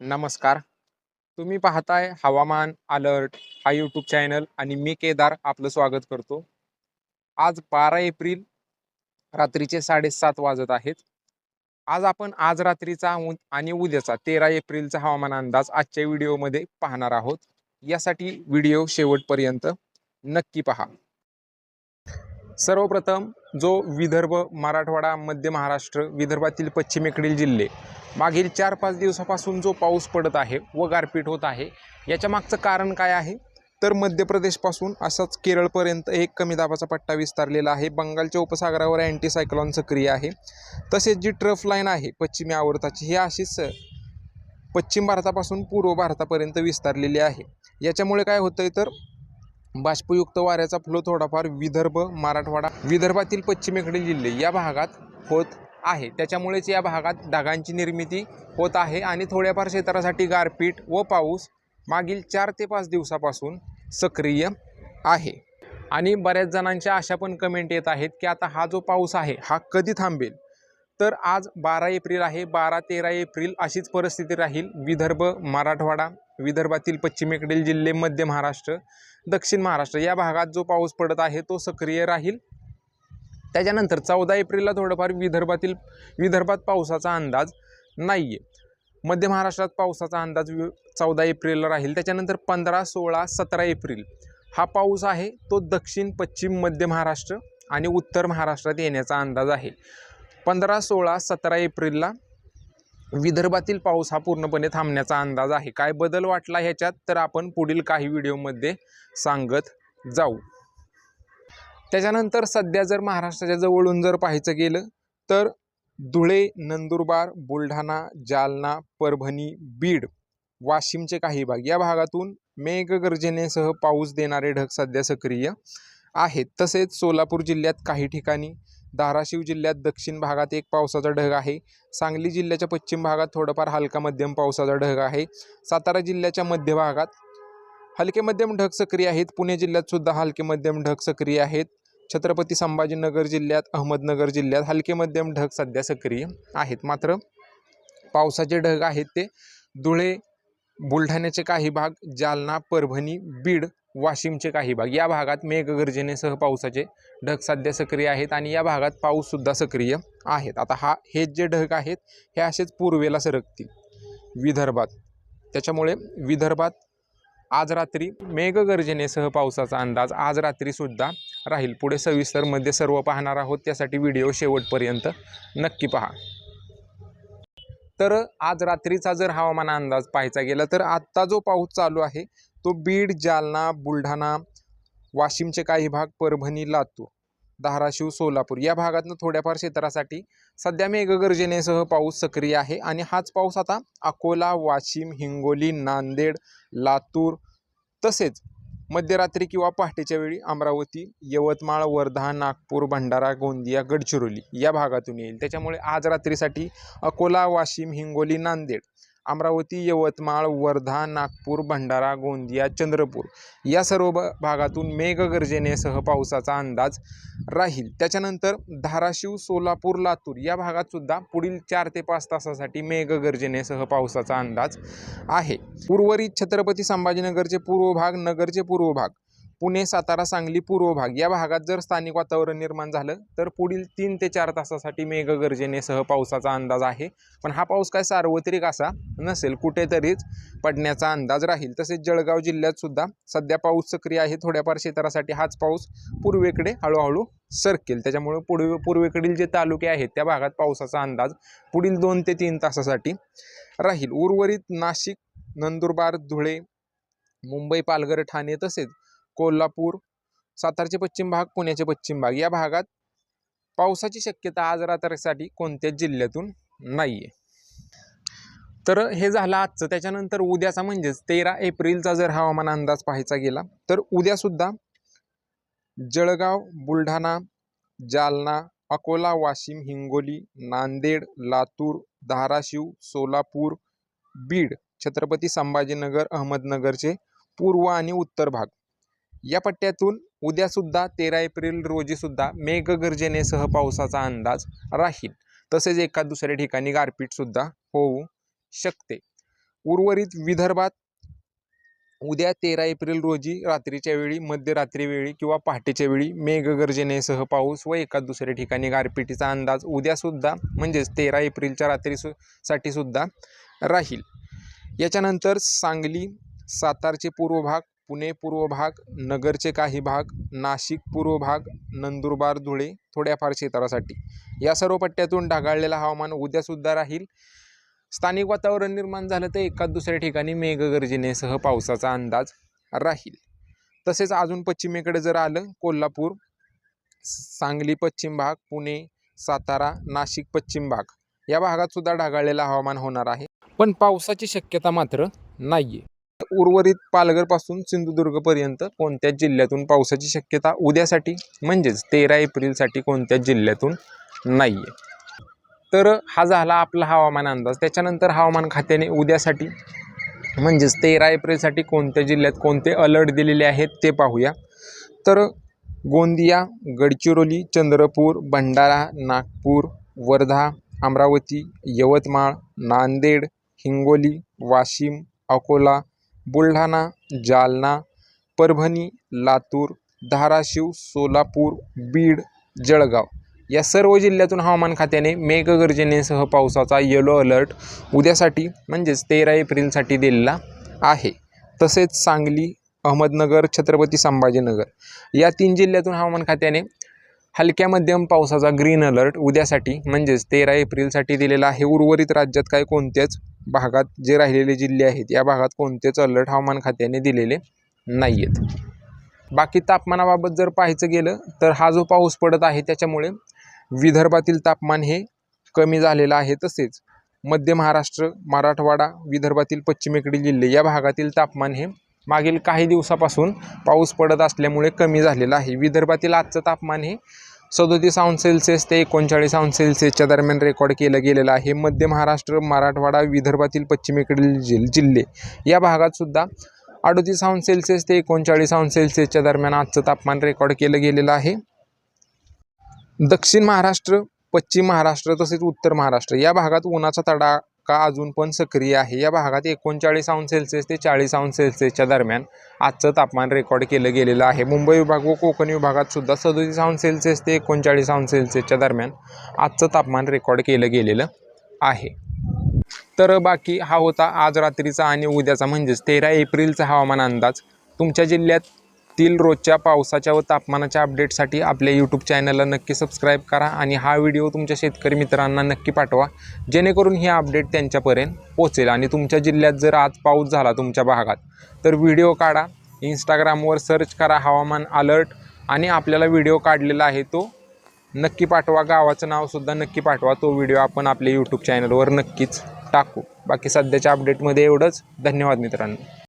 नमस्कार. तुम्ही पाहताय हवामान अलर्ट हा यूट्यूब चॅनल आणि मी केदार आपलं स्वागत करतो. आज बारा एप्रिल रात्रीचे साडेसात वाजत आहेत. आज आपण आज रात्रीचा आणि उद्याचा तेरा एप्रिलचा हवामान अंदाज आजच्या व्हिडिओमध्ये पाहणार आहोत. यासाठी व्हिडिओ शेवटपर्यंत नक्की पहा. सर्वप्रथम जो विदर्भ मराठवाडा मध्य महाराष्ट्र विदर्भातील पश्चिमेकडील जिल्हे मागील चार पाच दिवसापासून जो पाऊस पडत आहे व गारपीट होत आहे याच्या मागचं कारण काय आहे? तर मध्य प्रदेशपासून असाच केरळपर्यंत एक कमी दाबाचा पट्टा विस्तारलेला आहे. बंगालच्या उपसागरावर अँटीसायक्लॉन सक्रिय आहे. तसेच जी ट्रफ लाईन आहे पश्चिमी आवर्ताची ही अशीच पश्चिम भारतापासून पूर्व भारतापर्यंत विस्तारलेली आहे. याच्यामुळे काय होतं आहे तर बाष्पयुक्त वाऱ्याचा फ्लो थोडाफार विदर्भ मराठवाडा विदर्भातील पश्चिमेकडील जिल्हे या भागात होत आहे. त्याच्यामुळेच या भागात ढगांची निर्मिती होत आहे आणि थोड्याफार क्षेत्रासाठी गारपीट व पाऊस मागील चार ते पाच दिवसापासून सक्रिय आहे. आणि बऱ्याच जणांच्या अशा पण कमेंट येत आहेत की आता हा जो पाऊस आहे हा कधी थांबेल? तर आज बारा एप्रिल आहे. बारा तेरा एप्रिल अशीच परिस्थिती राहील. विदर्भ मराठवाडा विदर्भातील पश्चिमेकडील जिल्हे मध्य महाराष्ट्र दक्षिण महाराष्ट्र या भागात जो पाऊस पडत आहे तो सक्रिय राहील. त्याच्यानंतर चौदा एप्रिलला थोडंफार विदर्भातील विदर्भात पावसाचा अंदाज नाही आहे मध्य महाराष्ट्रात पावसाचा अंदाज वि चौदा एप्रिलला राहील. त्याच्यानंतर पंधरा सोळा सतरा एप्रिल हा पाऊस आहे तो दक्षिण पश्चिम मध्य महाराष्ट्र आणि उत्तर महाराष्ट्रात येण्याचा अंदाज आहे. पंधरा सोळा सतरा एप्रिलला विदर्भातील पाऊस हा पूर्णपणे थांबण्याचा अंदाज आहे. काय बदल वाटला ह्याच्यात तर आपण पुढील काही व्हिडिओमध्ये सांगत जाऊ. त्याच्यानंतर सध्या जर महाराष्ट्राच्या जवळून जर पाहायचं गेलं तर धुळे नंदुरबार बुलढाणा जालना परभणी बीड वाशिमचे काही भाग या भागातून मेघगर्जनेसह पाऊस देणारे ढग सध्या सक्रिय आहेत. तसेच सोलापूर जिल्ह्यात काही ठिकाणी धाराशिव जिल्ह्यात दक्षिण भागात एक पावसाचा ढग आहे. सांगली जिल्ह्याच्या पश्चिम भागात थोडंफार हलका मध्यम पावसाचा ढग आहे. सातारा जिल्ह्याच्या मध्य भागात हलके मध्यम ढग सक्रिय आहेत. पुणे जिल्ह्यात सुद्धा हलके मध्यम ढग सक्रिय आहेत. छत्रपती संभाजीनगर जिल्ह्यात अहमदनगर जिल्ह्यात हलके मध्यम ढग सध्या सक्रिय आहेत. मात्र पावसाचे ढग आहेत ते धुळे बुलढाण्याचे काही भाग जालना परभणी बीड वाशिमचे काही भाग. या भागात मेघगर्जनेसह पावसाचे ढग सध्या सक्रिय आहेत आणि या भागात पाऊससुद्धा सक्रिय आहेत. आता हा हे जे ढग आहेत हे असेच पूर्वेला सरकतील. विदर्भात. त्याच्यामुळे विदर्भात आज रात्री मेघगर्जनेसह पावसाचा अंदाज आज रात्रीसुद्धा राहील. पुढे सविस्तरमध्ये सर्व पाहणार आहोत. त्यासाठी व्हिडिओ शेवटपर्यंत नक्की पहा. तर आज रात्रीचा जर हवामान अंदाज पाहायचा गेला तर आत्ता जो पाऊस चालू आहे तो बीड जालना बुलढाणा वाशिमचे काही भाग परभणी लातूर धाराशिव सोलापूर या भागातनं थोड्याफार क्षेत्रासाठी सध्या मेघगर्जनेसह पाऊस सक्रिय आहे आणि हाच पाऊस आता अकोला वाशिम हिंगोली नांदेड लातूर तसेच मध्यरात्री किंवा पहाटेच्या वेळी अमरावती यवतमाळ वर्धा नागपूर भंडारा गोंदिया गडचिरोली या भागातून येईल. त्याच्यामुळे आज रात्रीसाठी अकोला वाशिम हिंगोली नांदेड अमरावती यवतमाळ वर्धा नागपूर भंडारा गोंदिया चंद्रपूर या सर्व भागातून मेघगर्जनेसह पावसाचा अंदाज राहील. त्याच्यानंतर धाराशिव सोलापूर लातूर या भागात सुद्धा पुढील चार ते पाच तासासाठी मेघगर्जनेसह पावसाचा अंदाज आहे. उर्वरित छत्रपती संभाजीनगरचे पूर्व भाग नगरचे पूर्व भाग पुणे सातारा सांगली पूर्व भाग या भागात जर स्थानिक वातावरण निर्माण झालं तर पुढील तीन ते चार तासासाठी मेघगर्जनेसह पावसाचा अंदाज आहे. पण हा पाऊस काय सार्वत्रिक असा नसेल कुठेतरीच पडण्याचा अंदाज राहील. तसेच जळगाव जिल्ह्यात सुद्धा सध्या पाऊस सक्रिय आहे. थोड्याफार क्षेत्रासाठी हाच पाऊस पूर्वेकडे हळूहळू सरकेल. त्याच्यामुळे पूर्वे पूर्वेकडील जे तालुके आहेत त्या भागात पावसाचा अंदाज पुढील दोन ते तीन तासासाठी राहील. उर्वरित नाशिक नंदुरबार धुळे मुंबई पालघर ठाणे तसेच कोल्हापूर सातारचे पश्चिम भाग पुण्याचे पश्चिम भाग. या भागात पावसाची शक्यता आज रात्रीसाठी कोणत्याच जिल्ह्यातून नाही आहे तर हे झालं आजचं. त्याच्यानंतर उद्याचा म्हणजेच तेरा एप्रिलचा जर हवामान अंदाज पाहायचा गेला तर उद्यासुद्धा जळगाव बुलढाणा जालना अकोला वाशिम हिंगोली नांदेड लातूर धाराशिव सोलापूर बीड छत्रपती संभाजीनगर अहमदनगरचे पूर्व आणि उत्तर भाग. या पट्ट्यातून उद्यासुद्धा तेरा एप्रिल रोजीसुद्धा मेघगर्जनेसह पावसाचा अंदाज राहील. तसेच एका दुसऱ्या ठिकाणी गारपीटसुद्धा होऊ शकते. उर्वरित विदर्भात उद्या तेरा एप्रिल रोजी रात्रीच्या वेळी मध्यरात्री वेळी किंवा पहाटेच्या वेळी मेघगर्जनेसह पाऊस व एका दुसऱ्या ठिकाणी गारपिटीचा अंदाज उद्यासुद्धा म्हणजेच तेरा एप्रिलच्या रात्री सु साठी सुद्धा राहील. याच्यानंतर सांगली सातारचे पूर्व भाग पुणे पूर्व भाग नगरचे काही भाग नाशिक पूर्व भाग नंदुरबार धुळे थोड्याफार क्षेत्रासाठी. या सर्व पट्ट्यातून ढगाळलेलं हवामान उद्यासुद्धा राहील. स्थानिक वातावरण निर्माण झालं तर एकाच दुसऱ्या ठिकाणी मेघगर्जनेसह पावसाचा अंदाज राहील. तसेच अजून पश्चिमेकडे जर आलं कोल्हापूर सांगली पश्चिम भाग पुणे सातारा नाशिक पश्चिम भाग या भागात सुद्धा ढगाळलेलं हवामान होणार आहे. पण पावसाची शक्यता मात्र नाही आहे उर्वरित पालघरपासून सिंधुदुर्गपर्यंत कोणत्याच जिल्ह्यातून पावसाची शक्यता उद्यासाठी? म्हणजेच तेरा एप्रिलसाठी कोणत्या जिल्ह्यातून नाही आहे तर हा झाला आपला हवामान अंदाज. त्याच्यानंतर हवामान खात्याने उद्यासाठी म्हणजेच तेरा एप्रिलसाठी कोणत्या जिल्ह्यात कोणते अलर्ट दिलेले आहेत ते पाहूया. तर गोंदिया गडचिरोली चंद्रपूर भंडारा नागपूर वर्धा अमरावती यवतमाळ नांदेड हिंगोली वाशिम अकोला बुलढाणा जालना परभणी लातूर धाराशिव सोलापूर बीड जळगाव या सर्व जिल्ह्यातून हवामान खात्याने मेघगर्जनेसह पावसाचा येलो अलर्ट उद्यासाठी म्हणजेच तेरा एप्रिलसाठी दिलेला आहे. तसेच सांगली अहमदनगर छत्रपती संभाजीनगर या तीन जिल्ह्यातून हवामान खात्याने हलक्या मध्यम पावसाचा ग्रीन अलर्ट उद्यासाठी म्हणजेच तेरा एप्रिलसाठी दिलेला आहे. उर्वरित राज्यात काय कोणत्याच भागात जे राहिलेले जिल्हे आहेत या भागात कोणतेच अलर्ट हवामान खात्याने दिलेले नाही आहेत बाकी तापमानाबाबत जर पाहायचं गेलं तर हा जो पाऊस पडत आहे त्याच्यामुळे विदर्भातील तापमान हे कमी झालेलं आहे तसेच मध्य महाराष्ट्र मराठवाडा विदर्भातील पश्चिमेकडील जिल्हे या भागातील तापमान हे मागील काही दिवसापासून पाऊस पडत असल्यामुळे कमी झालेला आहे. विदर्भातील आजचं तापमान हे सदोतीस अंश सेल्सिअस ते एकोणचाळीस अंश सेल्सिअसच्या दरम्यान रेकॉर्ड केलं गेलेलं आहे. मध्य महाराष्ट्र मराठवाडा विदर्भातील पश्चिमेकडील जिल जिल्हे या भागात सुद्धा अडतीस अंश सेल्सिअस ते एकोणचाळीस अंश सेल्सिअसच्या दरम्यान आजचं तापमान रेकॉर्ड केलं गेलेलं आहे. दक्षिण महाराष्ट्र पश्चिम महाराष्ट्र तसेच उत्तर महाराष्ट्र या भागात उन्हाचा तडा का अजून पण सक्रिय आहे? या भागात एकोणचाळीस अंश सेल्सिअस ते चाळीस अंश सेल्सिअसच्या दरम्यान आजचं तापमान रेकॉर्ड केलं गेलेलं आहे. मुंबई विभाग व कोकण विभागात सुद्धा सदोतीस अंश सेल्सिअस ते एकोणचाळीस अंश सेल्सिअसच्या दरम्यान आजचं तापमान रेकॉर्ड केलं गेलेलं आहे. तर बाकी हा होता आज रात्रीचा आणि उद्याचा म्हणजेच तेरा एप्रिलचा हवामान अंदाज. तुमच्या जिल्ह्यात येथील रोजच्या पावसाच्या व तापमानाच्या अपडेटसाठी आपल्या यूट्यूब चॅनलला नक्की सबस्क्राईब करा. आणि हा व्हिडिओ तुमच्या शेतकरी मित्रांना नक्की पाठवा. जेणेकरून ही अपडेट त्यांच्यापर्यंत पोचेल आणि तुमच्या जिल्ह्यात जर आज पाऊस झाला तुमच्या भागात तर व्हिडिओ काढा. इंस्टाग्रामवर सर्च करा हवामान अलर्ट आणि आपल्याला व्हिडिओ काढलेला आहे तो नक्की पाठवा. गावाचं नावसुद्धा नक्की पाठवा. तो व्हिडिओ आपण आपल्या यूट्यूब चॅनलवर नक्कीच टाकू. बाकी सध्याच्या अपडेटमध्ये एवढंच. धन्यवाद मित्रांनो.